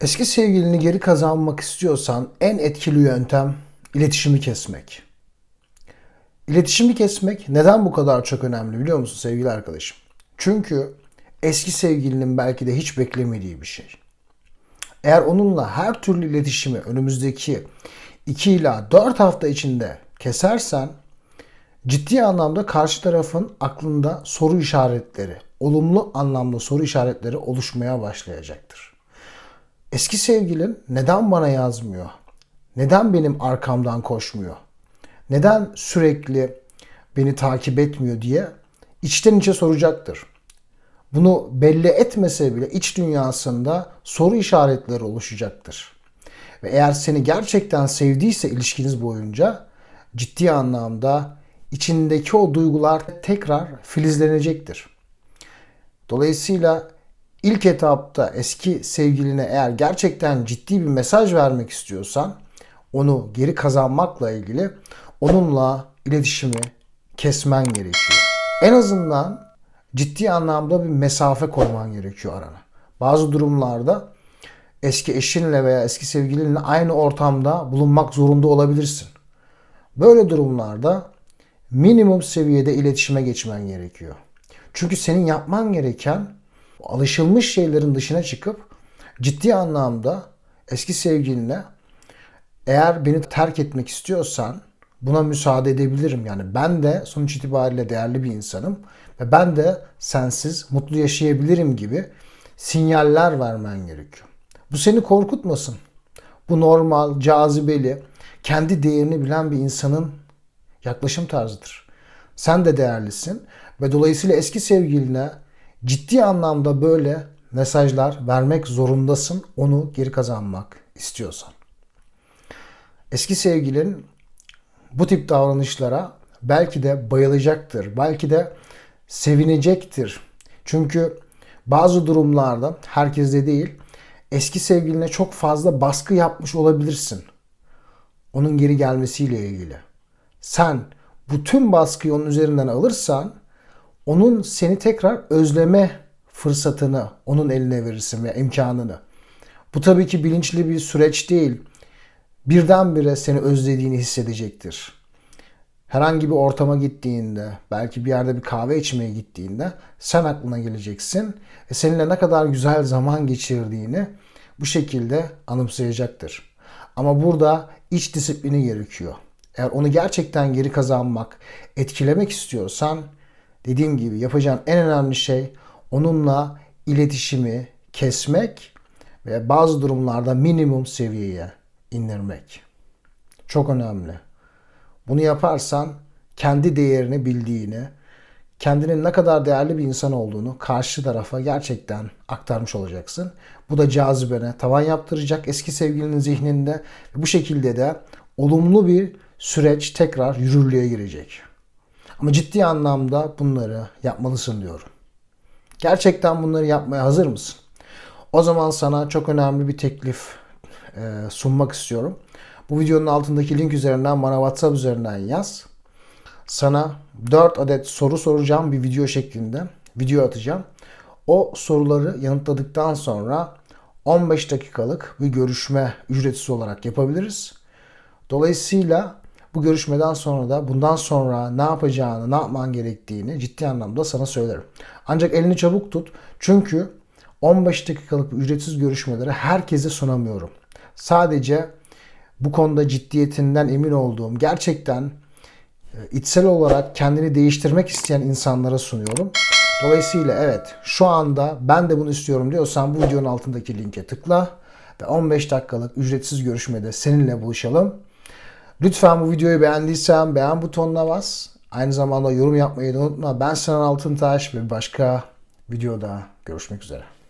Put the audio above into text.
Eski sevgilini geri kazanmak istiyorsan en etkili yöntem iletişimi kesmek. İletişimi kesmek neden bu kadar çok önemli biliyor musun sevgili arkadaşım? Çünkü eski sevgilinin belki de hiç beklemediği bir şey. Eğer onunla her türlü iletişimi önümüzdeki 2 ila 4 hafta içinde kesersen ciddi anlamda karşı tarafın aklında soru işaretleri, olumlu anlamda soru işaretleri oluşmaya başlayacaktır. Eski sevgilin neden bana yazmıyor? Neden benim arkamdan koşmuyor? Neden sürekli beni takip etmiyor diye içten içe soracaktır. Bunu belli etmese bile iç dünyasında soru işaretleri oluşacaktır. Ve eğer seni gerçekten sevdiyse ilişkiniz boyunca ciddi anlamda içindeki o duygular tekrar filizlenecektir. Dolayısıyla ilk etapta eski sevgiline eğer gerçekten ciddi bir mesaj vermek istiyorsan onu geri kazanmakla ilgili onunla iletişimi kesmen gerekiyor. En azından ciddi anlamda bir mesafe koyman gerekiyor arana. Bazı durumlarda eski eşinle veya eski sevgilinle aynı ortamda bulunmak zorunda olabilirsin. Böyle durumlarda minimum seviyede iletişime geçmen gerekiyor. Çünkü senin yapman gereken alışılmış şeylerin dışına çıkıp ciddi anlamda eski sevgiline eğer beni terk etmek istiyorsan buna müsaade edebilirim. Yani ben de sonuç itibariyle değerli bir insanım ve ben de sensiz mutlu yaşayabilirim gibi sinyaller vermen gerekiyor. Bu seni korkutmasın. Bu normal, cazibeli, kendi değerini bilen bir insanın yaklaşım tarzıdır. Sen de değerlisin ve dolayısıyla eski sevgiline ciddi anlamda böyle mesajlar vermek zorundasın onu geri kazanmak istiyorsan. Eski sevgilin bu tip davranışlara belki de bayılacaktır. Belki de sevinecektir. Çünkü bazı durumlarda herkes de değil eski sevgiline çok fazla baskı yapmış olabilirsin. Onun geri gelmesiyle ilgili. Sen bu tüm baskıyı onun üzerinden alırsan onun seni tekrar özleme fırsatını onun eline verirsin ve imkanını. Bu tabii ki bilinçli bir süreç değil. Birdenbire seni özlediğini hissedecektir. Herhangi bir ortama gittiğinde, belki bir yerde bir kahve içmeye gittiğinde sen aklına geleceksin ve seninle ne kadar güzel zaman geçirdiğini bu şekilde anımsayacaktır. Ama burada iç disiplini gerekiyor. Eğer onu gerçekten geri kazanmak, etkilemek istiyorsan dediğim gibi yapacağın en önemli şey onunla iletişimi kesmek ve bazı durumlarda minimum seviyeye indirmek. Çok önemli. Bunu yaparsan kendi değerini bildiğini, kendinin ne kadar değerli bir insan olduğunu karşı tarafa gerçekten aktarmış olacaksın. Bu da cazibene tavan yaptıracak eski sevgilinin zihninde. Bu şekilde de olumlu bir süreç tekrar yürürlüğe girecek. Ama ciddi anlamda bunları yapmalısın diyorum. Gerçekten bunları yapmaya hazır mısın? O zaman sana çok önemli bir teklif e, sunmak istiyorum. Bu videonun altındaki link üzerinden bana WhatsApp üzerinden yaz. Sana 4 adet soru soracağım bir video şeklinde. Video atacağım. O soruları yanıtladıktan sonra 15 dakikalık bir görüşme ücretsiz olarak yapabiliriz. Dolayısıyla bu görüşmeden sonra da bundan sonra ne yapacağını, ne yapman gerektiğini ciddi anlamda sana söylerim. Ancak elini çabuk tut. Çünkü 15 dakikalık ücretsiz görüşmeleri herkese sunamıyorum. Sadece bu konuda ciddiyetinden emin olduğum, gerçekten e, içsel olarak kendini değiştirmek isteyen insanlara sunuyorum. Dolayısıyla evet şu anda ben de bunu istiyorum diyorsan bu videonun altındaki linke tıkla ve 15 dakikalık ücretsiz görüşmede seninle buluşalım. Lütfen bu videoyu beğendiysen beğen butonuna bas. Aynı zamanda yorum yapmayı da unutma. Ben Sinan Altıntaş ve başka videoda görüşmek üzere.